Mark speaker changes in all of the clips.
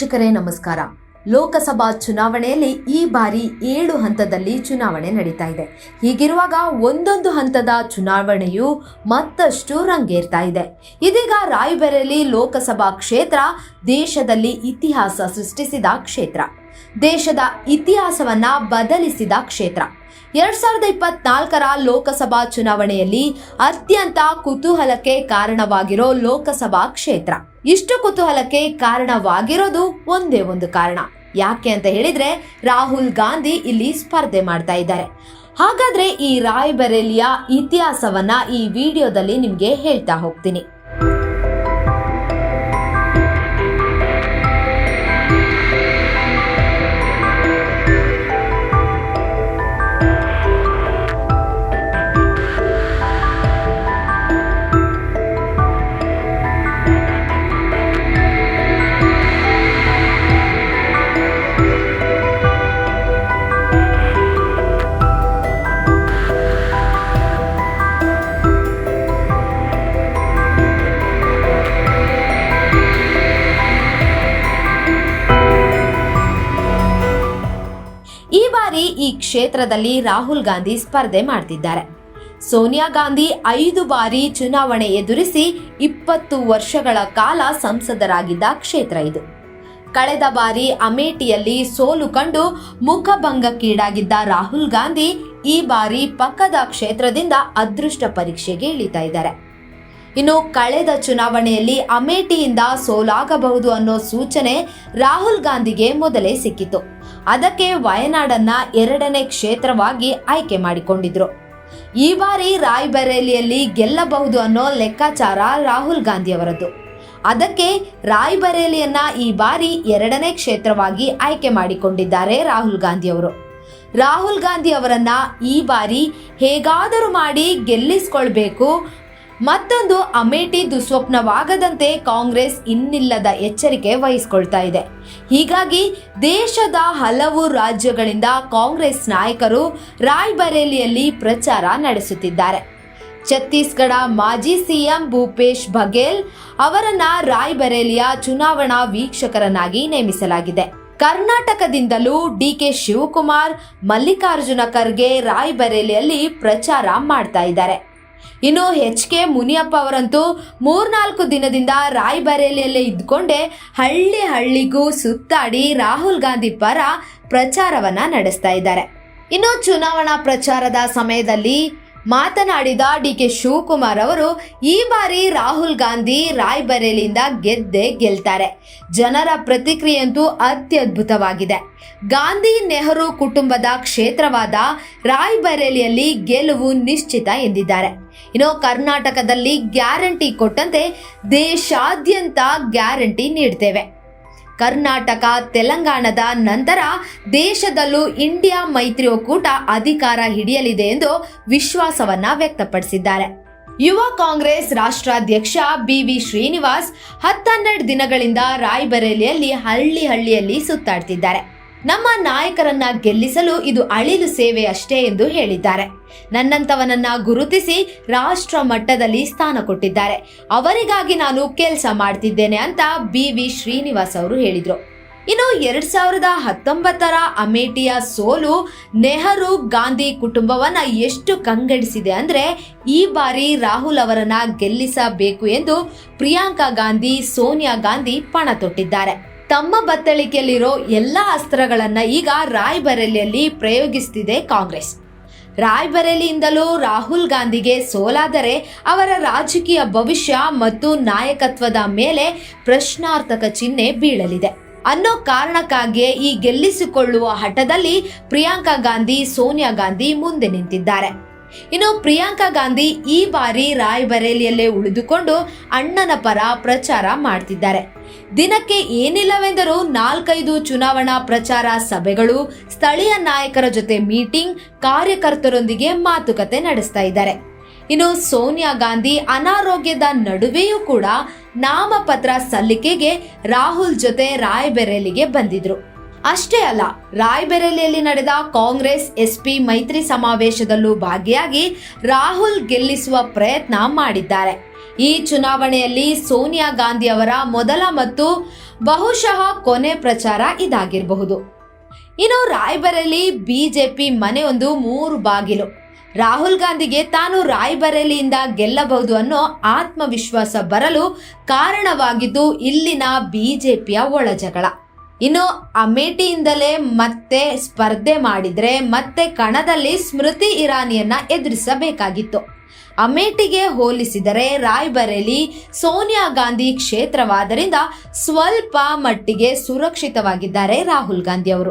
Speaker 1: ವೀಕ್ಷಕರೇ, ನಮಸ್ಕಾರ. ಲೋಕಸಭಾ ಚುನಾವಣೆಯಲ್ಲಿ ಈ ಬಾರಿ ಏಳು ಹಂತದಲ್ಲಿ ಚುನಾವಣೆ ನಡೀತಾ ಇದೆ. ಹೀಗಿರುವಾಗ ಒಂದೊಂದು ಹಂತದ ಚುನಾವಣೆಯು ಮತ್ತಷ್ಟು ರಂಗೇರ್ತಾ ಇದೆ. ಇದೀಗ ರಾಯ್ಬರೇಲಿ ಲೋಕಸಭಾ ಕ್ಷೇತ್ರ ದೇಶದಲ್ಲಿ ಇತಿಹಾಸ ಸೃಷ್ಟಿಸಿದ ಕ್ಷೇತ್ರ. ದೇಶದ ಇತಿಹಾಸವನ್ನ ಬದಲಿಸಿದ ಕ್ಷೇತ್ರ. ಎರಡ್ ಸಾವಿರದ ಇಪ್ಪತ್ನಾಲ್ಕರ ಲೋಕಸಭಾ ಚುನಾವಣೆಯಲ್ಲಿ ಅತ್ಯಂತ ಕುತೂಹಲಕ್ಕೆ ಕಾರಣವಾಗಿರೋ ಲೋಕಸಭಾ ಕ್ಷೇತ್ರ. ಇಷ್ಟು ಕುತೂಹಲಕ್ಕೆ ಕಾರಣವಾಗಿರೋದು ಒಂದೇ ಒಂದು ಕಾರಣ. ಯಾಕೆ ಅಂತ ಹೇಳಿದ್ರೆ ರಾಹುಲ್ ಗಾಂಧಿ ಇಲ್ಲಿ ಸ್ಪರ್ಧೆ ಮಾಡ್ತಾ ಇದ್ದಾರೆ. ಹಾಗಾದ್ರೆ ಈ ರಾಯ್ಬರೇಲಿಯ ಇತಿಹಾಸವನ್ನ ಈ ವಿಡಿಯೋದಲ್ಲಿ ನಿಮ್ಗೆ ಹೇಳ್ತಾ ಹೋಗ್ತೀನಿ. ಕ್ಷೇತ್ರದಲ್ಲಿ ರಾಹುಲ್ ಗಾಂಧಿ ಸ್ಪರ್ಧೆ ಮಾಡ್ತಿದ್ದಾರೆ. ಸೋನಿಯಾ ಗಾಂಧಿ ಐದು ಬಾರಿ ಚುನಾವಣೆ ಎದುರಿಸಿ ಇಪ್ಪತ್ತು ವರ್ಷಗಳ ಕಾಲ ಸಂಸದರಾಗಿದ್ದ ಕ್ಷೇತ್ರ ಇದು. ಕಳೆದ ಬಾರಿ ಅಮೇಠಿಯಲ್ಲಿ ಸೋಲು ಕಂಡು ಮುಖಭಂಗಕ್ಕೀಡಾಗಿದ್ದ ರಾಹುಲ್ ಗಾಂಧಿ ಈ ಬಾರಿ ಪಕ್ಕದ ಕ್ಷೇತ್ರದಿಂದ ಅದೃಷ್ಟ ಪರೀಕ್ಷೆಗೆ ಇಳಿತಾ ಇದ್ದಾರೆ. ಇನ್ನು ಕಳೆದ ಚುನಾವಣೆಯಲ್ಲಿ ಅಮೇಠಿಯಿಂದ ಸೋಲಾಗಬಹುದು ಅನ್ನೋ ಸೂಚನೆ ರಾಹುಲ್ ಗಾಂಧಿಗೆ ಮೊದಲೇ ಸಿಕ್ಕಿತು. ಅದಕ್ಕೆ ವಯನಾಡನ್ನ ಎರಡನೇ ಕ್ಷೇತ್ರವಾಗಿ ಆಯ್ಕೆ ಮಾಡಿಕೊಂಡಿದ್ರು. ಈ ಬಾರಿ ರಾಯ್ಬರೇಲಿಯಲ್ಲಿ ಗೆಲ್ಲಬಹುದು ಅನ್ನೋ ಲೆಕ್ಕಾಚಾರ ರಾಹುಲ್ ಗಾಂಧಿ ಅವರದ್ದು. ಅದಕ್ಕೆ ರಾಯ್ಬರೇಲಿಯನ್ನ ಈ ಬಾರಿ ಎರಡನೇ ಕ್ಷೇತ್ರವಾಗಿ ಆಯ್ಕೆ ಮಾಡಿಕೊಂಡಿದ್ದಾರೆ ರಾಹುಲ್ ಗಾಂಧಿ ಅವರು. ರಾಹುಲ್ ಗಾಂಧಿ ಅವರನ್ನ ಈ ಬಾರಿ ಹೇಗಾದರೂ ಮಾಡಿ ಗೆಲ್ಲಿಸ್ಕೊಳ್ಬೇಕು ಮತ್ತೊಂದು ಅಮೇಠಿ ದುಸ್ವಪ್ನವಾಗದಂತೆ ಕಾಂಗ್ರೆಸ್ ಇನ್ನಿಲ್ಲದ ಎಚ್ಚರಿಕೆ ವಹಿಸಿಕೊಳ್ತಾ ಇದೆ. ಹೀಗಾಗಿ ದೇಶದ ಹಲವು ರಾಜ್ಯಗಳಿಂದ ಕಾಂಗ್ರೆಸ್ ನಾಯಕರು ರಾಯ್ಬರೇಲಿಯಲ್ಲಿ ಪ್ರಚಾರ ನಡೆಸುತ್ತಿದ್ದಾರೆ. ಛತ್ತೀಸ್ಗಢ ಮಾಜಿ ಸಿಎಂ ಭೂಪೇಶ್ ಬಘೇಲ್ ಅವರನ್ನ ರಾಯ್ಬರೇಲಿಯ ಚುನಾವಣಾ ವೀಕ್ಷಕರನ್ನಾಗಿ ನೇಮಿಸಲಾಗಿದೆ. ಕರ್ನಾಟಕದಿಂದಲೂ ಡಿಕೆ ಶಿವಕುಮಾರ್, ಮಲ್ಲಿಕಾರ್ಜುನ ಖರ್ಗೆ ರಾಯ್ಬರೇಲಿಯಲ್ಲಿ ಪ್ರಚಾರ ಮಾಡ್ತಾ ಇದ್ದಾರೆ. ಇನ್ನು ಎಚ್ ಕೆ ಮುನಿಯಪ್ಪ ಅವರಂತೂ ಮೂರ್ನಾಲ್ಕು ದಿನದಿಂದ ರಾಯ್ಬರೇಲಿಯಲ್ಲೇ ಇದ್ಕೊಂಡೆ ಹಳ್ಳಿ ಹಳ್ಳಿಗೂ ಸುತ್ತಾಡಿ ರಾಹುಲ್ ಗಾಂಧಿ ಪರ ಪ್ರಚಾರವನ್ನ ನಡೆಸ್ತಾ ಇದ್ದಾರೆ. ಇನ್ನು ಚುನಾವಣಾ ಪ್ರಚಾರದ ಸಮಯದಲ್ಲಿ ಮಾತನಾಡಿದ ಡಿ ಕೆ ಶಿವಕುಮಾರ್ ಅವರು, ಈ ಬಾರಿ ರಾಹುಲ್ ಗಾಂಧಿ ರಾಯ್ಬರೇಲಿಯಿಂದ ಗೆದ್ದೆ ಗೆಲ್ತಾರೆ. ಜನರ ಪ್ರತಿಕ್ರಿಯೆಯಂತೂ ಅತ್ಯದ್ಭುತವಾಗಿದೆ. ಗಾಂಧಿ ನೆಹರು ಕುಟುಂಬದ ಕ್ಷೇತ್ರವಾದ ರಾಯ್ಬರೇಲಿಯಲ್ಲಿ ಗೆಲುವು ನಿಶ್ಚಿತ ಎಂದಿದ್ದಾರೆ. ಇನ್ನು ಕರ್ನಾಟಕದಲ್ಲಿ ಗ್ಯಾರಂಟಿ ಕೊಟ್ಟಂತೆ ದೇಶಾದ್ಯಂತ ಗ್ಯಾರಂಟಿ ನೀಡ್ತೇವೆ. ಕರ್ನಾಟಕ, ತೆಲಂಗಾಣದ ನಂತರ ದೇಶದಲ್ಲೂ ಇಂಡಿಯಾ ಮೈತ್ರಿ ಒಕ್ಕೂಟ ಅಧಿಕಾರ ಹಿಡಿಯಲಿದೆ ಎಂದು ವಿಶ್ವಾಸವನ್ನ ವ್ಯಕ್ತಪಡಿಸಿದ್ದಾರೆ. ಯುವ ಕಾಂಗ್ರೆಸ್ ರಾಷ್ಟ್ರಾಧ್ಯಕ್ಷ ಬಿವಿ ಶ್ರೀನಿವಾಸ್ ಹತ್ತನ್ನೆರಡು ದಿನಗಳಿಂದ ರಾಯ್ಬರೇಲಿಯಲ್ಲಿ ಹಳ್ಳಿ ಹಳ್ಳಿಯಲ್ಲಿ ಸುತ್ತಾಡ್ತಿದ್ದಾರೆ. ನಮ್ಮ ನಾಯಕರನ್ನ ಗೆಲ್ಲಿಸಲು ಇದು ಅಳಿಲು ಸೇವೆ ಅಷ್ಟೇ ಎಂದು ಹೇಳಿದ್ದಾರೆ. ನನ್ನಂತವನನ್ನ ಗುರುತಿಸಿ ರಾಷ್ಟ್ರ ಮಟ್ಟದಲ್ಲಿ ಸ್ಥಾನ ಕೊಟ್ಟಿದ್ದಾರೆ. ಅವರಿಗಾಗಿ ನಾನು ಕೆಲಸ ಮಾಡ್ತಿದ್ದೇನೆ ಅಂತ ಬಿ ವಿ ಶ್ರೀನಿವಾಸ್ ಅವರು ಹೇಳಿದ್ರು. ಇನ್ನು ಎರಡ್ ಸಾವಿರದ ಹತ್ತೊಂಬತ್ತರ ಅಮೇಠಿಯ ಸೋಲು ನೆಹರು ಗಾಂಧಿ ಕುಟುಂಬವನ್ನ ಎಷ್ಟು ಕಂಗೆಡಿಸಿದೆ ಅಂದ್ರೆ ಈ ಬಾರಿ ರಾಹುಲ್ ಅವರನ್ನ ಗೆಲ್ಲಿಸಬೇಕು ಎಂದು ಪ್ರಿಯಾಂಕಾ ಗಾಂಧಿ, ಸೋನಿಯಾ ಗಾಂಧಿ ಪಣ ತೊಟ್ಟಿದ್ದಾರೆ. ತಮ್ಮ ಬತ್ತಳಿಕೆಯಲ್ಲಿರೋ ಎಲ್ಲ ಅಸ್ತ್ರಗಳನ್ನು ಈಗ ರಾಯ್ಬರೇಲಿಯಲ್ಲಿ ಪ್ರಯೋಗಿಸುತ್ತಿದೆ ಕಾಂಗ್ರೆಸ್. ರಾಯ್ಬರೇಲಿಯಿಂದಲೂ ರಾಹುಲ್ ಗಾಂಧಿಗೆ ಸೋಲಾದರೆ ಅವರ ರಾಜಕೀಯ ಭವಿಷ್ಯ ಮತ್ತು ನಾಯಕತ್ವದ ಮೇಲೆ ಪ್ರಶ್ನಾರ್ಥಕ ಚಿಹ್ನೆ ಬೀಳಲಿದೆ. ಅನ್ನೋ ಕಾರಣಕ್ಕಾಗಿಯೇ ಈ ಗೆಲ್ಲಿಸಿಕೊಳ್ಳುವ ಹಠದಲ್ಲಿ ಪ್ರಿಯಾಂಕಾ ಗಾಂಧಿ, ಸೋನಿಯಾ ಗಾಂಧಿ ಮುಂದೆ ನಿಂತಿದ್ದಾರೆ. ಇನ್ನು ಪ್ರಿಯಾಂಕಾ ಗಾಂಧಿ ಈ ಬಾರಿ ರಾಯ್ಬರೇಲಿಯಲ್ಲೇ ಉಳಿದುಕೊಂಡು ಅಣ್ಣನ ಪರ ಪ್ರಚಾರ ಮಾಡ್ತಿದ್ದಾರೆ. ದಿನಕ್ಕೆ ಏನಿಲ್ಲವೆಂದರೂ ನಾಲ್ಕೈದು ಚುನಾವಣಾ ಪ್ರಚಾರ ಸಭೆಗಳು, ಸ್ಥಳೀಯ ನಾಯಕರ ಜೊತೆ ಮೀಟಿಂಗ್, ಕಾರ್ಯಕರ್ತರೊಂದಿಗೆ ಮಾತುಕತೆ ನಡೆಸ್ತಾ ಇದ್ದಾರೆ. ಇನ್ನು ಸೋನಿಯಾ ಗಾಂಧಿ ಅನಾರೋಗ್ಯದ ನಡುವೆಯೂ ಕೂಡ ನಾಮಪತ್ರ ಸಲ್ಲಿಕೆಗೆ ರಾಹುಲ್ ಜೊತೆ ರಾಯ್ಬೆರೇಲಿಗೆ ಬಂದಿದ್ರು. ಅಷ್ಟೇ ಅಲ್ಲ, ರಾಯ್ಬರೇಲಿಯಲ್ಲಿ ನಡೆದ ಕಾಂಗ್ರೆಸ್, ಎಸ್ಪಿ ಮೈತ್ರಿ ಸಮಾವೇಶದಲ್ಲೂ ಭಾಗಿಯಾಗಿ ರಾಹುಲ್ ಗೆಲ್ಲಿಸುವ ಪ್ರಯತ್ನ ಮಾಡಿದ್ದಾರೆ. ಈ ಚುನಾವಣೆಯಲ್ಲಿ ಸೋನಿಯಾ ಗಾಂಧಿ ಅವರ ಮೊದಲ ಮತ್ತು ಬಹುಶಃ ಕೊನೆ ಪ್ರಚಾರ ಇದಾಗಿರಬಹುದು. ಇನ್ನು ರಾಯ್ಬರೇಲಿ ಬಿಜೆಪಿ ಮನೆಯೊಂದು ಮೂರು ಬಾಗಿಲು. ರಾಹುಲ್ ಗಾಂಧಿಗೆ ತಾನು ರಾಯ್ಬರೇಲಿಯಿಂದ ಗೆಲ್ಲಬಹುದು ಅನ್ನೋ ಆತ್ಮವಿಶ್ವಾಸ ಬರಲು ಕಾರಣವಾಗಿದ್ದು ಇಲ್ಲಿನ ಬಿಜೆಪಿಯ ಒಳಜಗಳ ಇನ್ನು ಅಮೇಠಿಯಿಂದಲೇ ಮತ್ತೆ ಸ್ಪರ್ಧೆ ಮಾಡಿದ್ರೆ ಮತ್ತೆ ಕಣದಲ್ಲಿ ಸ್ಮೃತಿ ಇರಾನಿಯನ್ನ ಎದುರಿಸಬೇಕಾಗಿತ್ತು. ಅಮೇಠಿಗೆ ಹೋಲಿಸಿದರೆ ರಾಯ್ಬರೇಲಿ ಸೋನಿಯಾ ಗಾಂಧಿ ಕ್ಷೇತ್ರವಾದರಿಂದ ಸ್ವಲ್ಪ ಮಟ್ಟಿಗೆ ಸುರಕ್ಷಿತವಾಗಿದ್ದಾರೆ ರಾಹುಲ್ ಗಾಂಧಿ ಅವರು.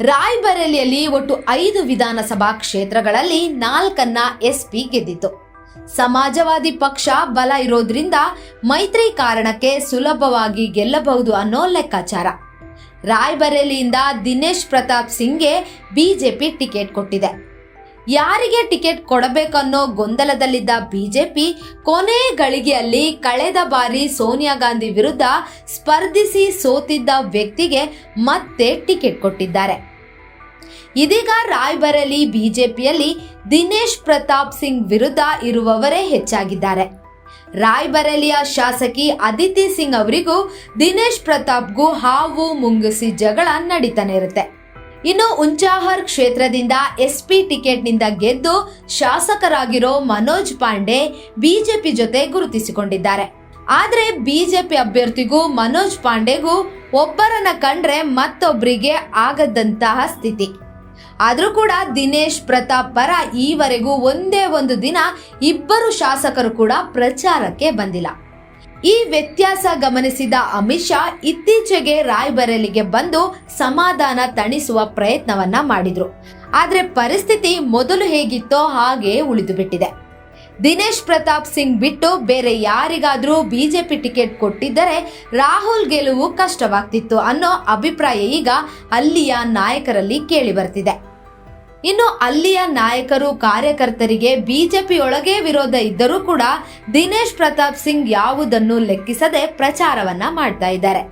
Speaker 1: ರಾಯ್ಬರೇಲಿಯಲ್ಲಿ ಒಟ್ಟು ಐದು ವಿಧಾನಸಭಾ ಕ್ಷೇತ್ರಗಳಲ್ಲಿ ನಾಲ್ಕನ್ನ ಎಸ್ಪಿ ಗೆದ್ದಿತ್ತು. ಸಮಾಜವಾದಿ ಪಕ್ಷ ಬಲ ಇರೋದ್ರಿಂದ ಮೈತ್ರಿ ಕಾರಣಕ್ಕೆ ಸುಲಭವಾಗಿ ಗೆಲ್ಲಬಹುದು ಅನ್ನೋ ಲೆಕ್ಕಾಚಾರ. ರಾಯ್ಬರೇಲಿಯಿಂದ ದಿನೇಶ್ ಪ್ರತಾಪ್ ಸಿಂಗ್ಗೆ ಬಿಜೆಪಿ ಟಿಕೆಟ್ ಕೊಟ್ಟಿದೆ. ಯಾರಿಗೆ ಟಿಕೆಟ್ ಕೊಡಬೇಕನ್ನೋ ಗೊಂದಲದಲ್ಲಿದ್ದ ಬಿಜೆಪಿ ಕೊನೆ ಗಳಿಗೆಯಲ್ಲಿ ಕಳೆದ ಬಾರಿ ಸೋನಿಯಾ ಗಾಂಧಿ ವಿರುದ್ಧ ಸ್ಪರ್ಧಿಸಿ ಸೋತಿದ್ದ ವ್ಯಕ್ತಿಗೆ ಮತ್ತೆ ಟಿಕೆಟ್ ಕೊಟ್ಟಿದ್ದಾರೆ. ಇದೀಗ ರಾಯ್ಬರೇಲಿ ಬಿಜೆಪಿಯಲ್ಲಿ ದಿನೇಶ್ ಪ್ರತಾಪ್ ಸಿಂಗ್ ವಿರುದ್ಧ ಇರುವವರೇ ಹೆಚ್ಚಾಗಿದ್ದಾರೆ. ರಾಯ್ಬರೇಲಿಯ ಶಾಸಕಿ ಅದಿತಿ ಸಿಂಗ್ ಅವರಿಗೂ ದಿನೇಶ್ ಪ್ರತಾಪ್ಗೂ ಹಾವು ಮುಂಗುಸಿ ಜಗಳ ನಡೀತಾನೆ ಇರುತ್ತೆ. ಇನ್ನು ಉಂಚಾಹರ್ ಕ್ಷೇತ್ರದಿಂದ ಎಸ್ಪಿ ಟಿಕೆಟ್ನಿಂದ ಗೆದ್ದು ಶಾಸಕರಾಗಿರೋ ಮನೋಜ್ ಪಾಂಡೆ ಬಿಜೆಪಿ ಜೊತೆ ಗುರುತಿಸಿಕೊಂಡಿದ್ದಾರೆ. ಆದರೆ ಬಿಜೆಪಿ ಅಭ್ಯರ್ಥಿಗೂ ಮನೋಜ್ ಪಾಂಡೆಗೂ ಒಬ್ಬರನ್ನ ಕಂಡ್ರೆ ಮತ್ತೊಬ್ಬರಿಗೆ ಆಗದಂತಹ ಸ್ಥಿತಿ. ಆದ್ರೂ ಕೂಡ ದಿನೇಶ್, ಪ್ರತಾಪ್, ಪರ ಈವರೆಗೂ ಒಂದೇ ಒಂದು ದಿನ ಇಬ್ಬರು ಶಾಸಕರು ಕೂಡ ಪ್ರಚಾರಕ್ಕೆ ಬಂದಿಲ್ಲ. ಈ ವ್ಯತ್ಯಾಸ ಗಮನಿಸಿದ ಅಮಿತ್ ಶಾ ಇತ್ತೀಚೆಗೆ ರಾಯ್ಬರೇಲಿಗೆ ಬಂದು ಸಮಾಧಾನ ತಣಿಸುವ ಪ್ರಯತ್ನವನ್ನ ಮಾಡಿದ್ರು. ಆದರೆ ಪರಿಸ್ಥಿತಿ ಮೊದಲು ಹೇಗಿತ್ತೋ ಹಾಗೆ ಉಳಿದು ಬಿಟ್ಟಿದೆ ದಿನೇಶ್ ಪ್ರತಾಪ್ ಸಿಂಗ್ ಬಿಟ್ಟು ಬೇರೆ ಯಾರಿಗಾದರೂ ಬಿಜೆಪಿ ಟಿಕೆಟ್ ಕೊಟ್ಟಿದ್ದರೆ ರಾಹುಲ್ ಗೆಲುವು ಕಷ್ಟವಾಗ್ತಿತ್ತು ಅನ್ನೋ ಅಭಿಪ್ರಾಯ ಈಗ ಅಲ್ಲಿಯ ನಾಯಕರಲ್ಲಿ ಕೇಳಿ ಬರ್ತಿದೆ ಇನ್ನು ಅಲ್ಲಿಯ ನಾಯಕರು ಕಾರ್ಯಕರ್ತರಿಗೆ ಬಿಜೆಪಿಯೊಳಗೆ ವಿರೋಧ ಇದ್ದರೂ ಕೂಡ ದಿನೇಶ್ ಪ್ರತಾಪ್ ಸಿಂಗ್ ಯಾವುದನ್ನು ಲೆಕ್ಕಿಸದೆ ಪ್ರಚಾರವನ್ನ ಮಾಡ್ತಾ ಇದ್ದಾರೆ.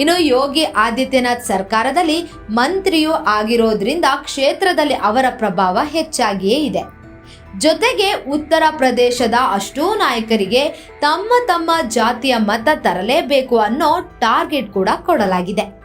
Speaker 1: ಇನ್ನು ಯೋಗಿ ಆದಿತ್ಯನಾಥ್ ಸರ್ಕಾರದಲ್ಲಿ ಮಂತ್ರಿಯೂ ಆಗಿರೋದ್ರಿಂದ ಕ್ಷೇತ್ರದಲ್ಲಿ ಅವರ ಪ್ರಭಾವ ಹೆಚ್ಚಾಗಿಯೇ ಇದೆ. ಜೊತೆಗೆ ಉತ್ತರ ಪ್ರದೇಶದ ಅಷ್ಟೂ ನಾಯಕರಿಗೆ ತಮ್ಮ ತಮ್ಮ ಜಾತಿಯ ಮತ ತರಲೇಬೇಕು ಅನ್ನೋ ಟಾರ್ಗೆಟ್ ಕೂಡ ಕೊಡಲಾಗಿದೆ.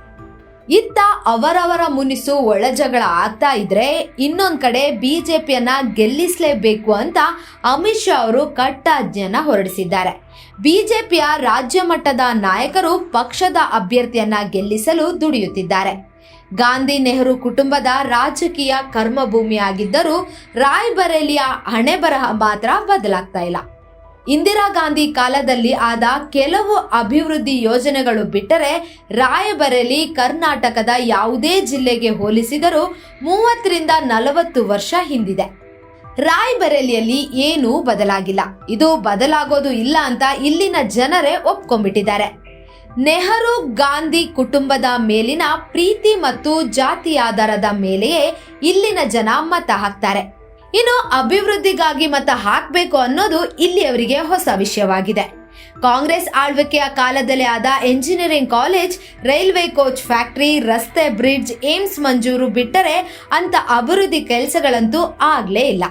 Speaker 1: ಇತ್ತ ಅವರವರ ಮುನಿಸು ಒಳಜಗಳ ಆಗ್ತಾ ಇದ್ರೆ ಇನ್ನೊಂದ್ ಕಡೆ ಬಿಜೆಪಿಯನ್ನ ಗೆಲ್ಲಿಸಲೇಬೇಕು ಅಂತ ಅಮಿತ್ ಶಾ ಅವರು ಕಟ್ಟಾಜ್ಞೆಯನ್ನ ಹೊರಡಿಸಿದ್ದಾರೆ. ಬಿಜೆಪಿಯ ರಾಜ್ಯ ಮಟ್ಟದ ನಾಯಕರು ಪಕ್ಷದ ಅಭ್ಯರ್ಥಿಯನ್ನ ಗೆಲ್ಲಿಸಲು ದುಡಿಯುತ್ತಿದ್ದಾರೆ. ಗಾಂಧಿ ನೆಹರು ಕುಟುಂಬದ ರಾಜಕೀಯ ಕರ್ಮಭೂಮಿಯಾಗಿದ್ದರೂ ರಾಯ್ಬರೇಲಿಯ ಹಣೆ ಬರಹ ಮಾತ್ರ ಬದಲಾಗ್ತಾ ಇಲ್ಲ. ಇಂದಿರಾ ಗಾಂಧಿ ಕಾಲದಲ್ಲಿ ಆದ ಕೆಲವು ಅಭಿವೃದ್ಧಿ ಯೋಜನೆಗಳು ಬಿಟ್ಟರೆ ರಾಯಬರೇಲಿ, ಕರ್ನಾಟಕದ ಯಾವುದೇ ಜಿಲ್ಲೆಗೆ ಹೋಲಿಸಿದರೂ ಮೂವತ್ತರಿಂದ ನಲವತ್ತು ವರ್ಷ ಹಿಂದಿದೆ. ರಾಯ್ಬರೇಲಿಯಲ್ಲಿ ಏನೂ ಬದಲಾಗಿಲ್ಲ. ಇದು ಬದಲಾಗೋದು ಇಲ್ಲ ಅಂತ ಇಲ್ಲಿನ ಜನರೇ ಒಪ್ಕೊಂಡ್ಬಿಟ್ಟಿದ್ದಾರೆ. ನೆಹರು ಗಾಂಧಿ ಕುಟುಂಬದ ಮೇಲಿನ ಪ್ರೀತಿ ಮತ್ತು ಜಾತಿ ಆಧಾರದ ಮೇಲೆಯೇ ಇಲ್ಲಿನ ಜನ ಮತ ಹಾಕ್ತಾರೆ. ಇನ್ನು ಅಭಿವೃದ್ಧಿಗಾಗಿ ಮತ ಹಾಕಬೇಕು ಅನ್ನೋದು ಇಲ್ಲಿಯವರಿಗೆ ಹೊಸ ವಿಷಯವಾಗಿದೆ. ಕಾಂಗ್ರೆಸ್ ಆಳ್ವಿಕೆಯ ಕಾಲದಲ್ಲಿ ಆದ engineering college, railway coach factory, ರಸ್ತೆ ಬ್ರಿಡ್ಜ್, ಏಮ್ಸ್ ಮಂಜೂರು ಬಿಟ್ಟರೆ ಅಂತ ಅಭಿವೃದ್ಧಿ ಕೆಲಸಗಳಂತೂ ಆಗ್ಲೇ ಇಲ್ಲ.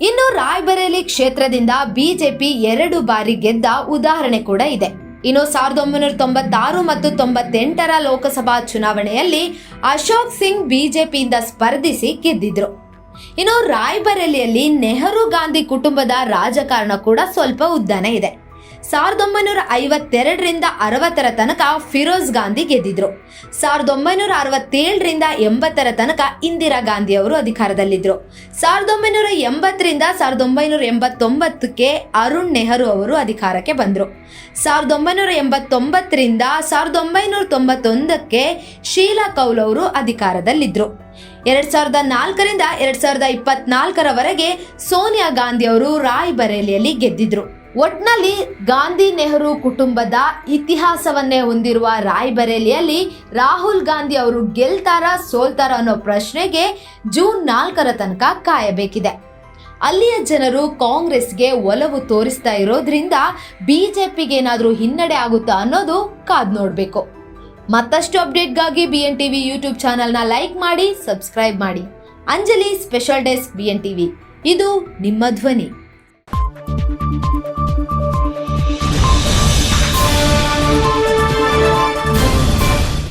Speaker 1: ಇನ್ನು ರಾಯ್ಬರೇಲಿ ಕ್ಷೇತ್ರದಿಂದ ಬಿಜೆಪಿ ಎರಡು ಬಾರಿ ಗೆದ್ದ ಉದಾಹರಣೆ ಕೂಡ ಇದೆ. ಇನ್ನು ಸಾವಿರದ ಒಂಬೈನೂರ ತೊಂಬತ್ತಾರು ಮತ್ತು ತೊಂಬತ್ತೆಂಟರ ಲೋಕಸಭಾ ಚುನಾವಣೆಯಲ್ಲಿ ಅಶೋಕ್ ಸಿಂಗ್ ಬಿಜೆಪಿಯಿಂದ ಸ್ಪರ್ಧಿಸಿ ಗೆದ್ದಿದ್ರು. ಇನ್ನು ರಾಯ್ಬರೇಲಿಯಲ್ಲಿ ನೆಹರು ಗಾಂಧಿ ಕುಟುಂಬದ ರಾಜಕಾರಣ ಕೂಡ ಸ್ವಲ್ಪ ಉದ್ದಾನೆ ಇದೆ. ಸಾವಿರದ ಒಂಬೈನೂರ ಐವತ್ತೆರಡರಿಂದ ಅರವತ್ತರ ತನಕ ಫಿರೋಜ್ ಗಾಂಧಿ ಗೆದ್ದಿದ್ರು. ಸಾವಿರದ ಒಂಬೈನೂರ ಅರವತ್ತೇಳರಿಂದ ಎಂಬತ್ತರ ತನಕ ಇಂದಿರಾ ಗಾಂಧಿ ಅವರು ಅಧಿಕಾರದಲ್ಲಿದ್ದರು ಸಾವಿರದ ಒಂಬೈನೂರ ಎಂಬತ್ತರಿಂದ ಸಾವಿರದ ಒಂಬೈನೂರ ಎಂಬತ್ತೊಂಬತ್ತಕ್ಕೆ ಅರುಣ್ ನೆಹರು ಅವರು ಅಧಿಕಾರಕ್ಕೆ ಬಂದರು. ಸಾವಿರದ ಒಂಬೈನೂರ ಎಂಬತ್ತೊಂಬತ್ತರಿಂದ ಸಾವಿರದ ಒಂಬೈನೂರ ತೊಂಬತ್ತೊಂದಕ್ಕೆ ಶೀಲಾ ಕೌಲ್ ಅವರು ಅಧಿಕಾರದಲ್ಲಿದ್ದರು ಎರಡ್ ಸಾವಿರದ ನಾಲ್ಕರಿಂದ ಎರಡ್ ಸಾವಿರದ ಇಪ್ಪತ್ನಾಲ್ಕರವರೆಗೆ ಸೋನಿಯಾ ಗಾಂಧಿ ಅವರು ರಾಯ್ ಬರೇಲಿಯಲ್ಲಿ ಗೆದ್ದಿದ್ರು. ಒಟ್ನಲ್ಲಿ ಗಾಂಧಿ ನೆಹರು ಕುಟುಂಬದ ಇತಿಹಾಸವನ್ನೇ ಹೊಂದಿರುವ ರಾಯ್ಬರೇಲಿಯಲ್ಲಿ ರಾಹುಲ್ ಗಾಂಧಿ ಅವರು ಗೆಲ್ತಾರ ಸೋಲ್ತಾರ ಅನ್ನೋ ಪ್ರಶ್ನೆಗೆ ಜೂನ್ ನಾಲ್ಕರ ತನಕ ಕಾಯಬೇಕಿದೆ. ಅಲ್ಲಿಯ ಜನರು ಕಾಂಗ್ರೆಸ್ಗೆ ಒಲವು ತೋರಿಸ್ತಾ ಇರೋದ್ರಿಂದ ಬಿಜೆಪಿಗೆ ಏನಾದರೂ ಹಿನ್ನಡೆ ಆಗುತ್ತಾ ಅನ್ನೋದು ಕಾದ್ ನೋಡಬೇಕು. ಮತ್ತಷ್ಟು ಅಪ್ಡೇಟ್ಗಾಗಿ ಬಿ ಎನ್ ಟಿವಿ ಯೂಟ್ಯೂಬ್ ಚಾನಲ್ನ ಲೈಕ್ ಮಾಡಿ, ಸಬ್ಸ್ಕ್ರೈಬ್ ಮಾಡಿ. Anjali special desk B N TV ಇದು ನಿಮ್ಮ ಧ್ವನಿ.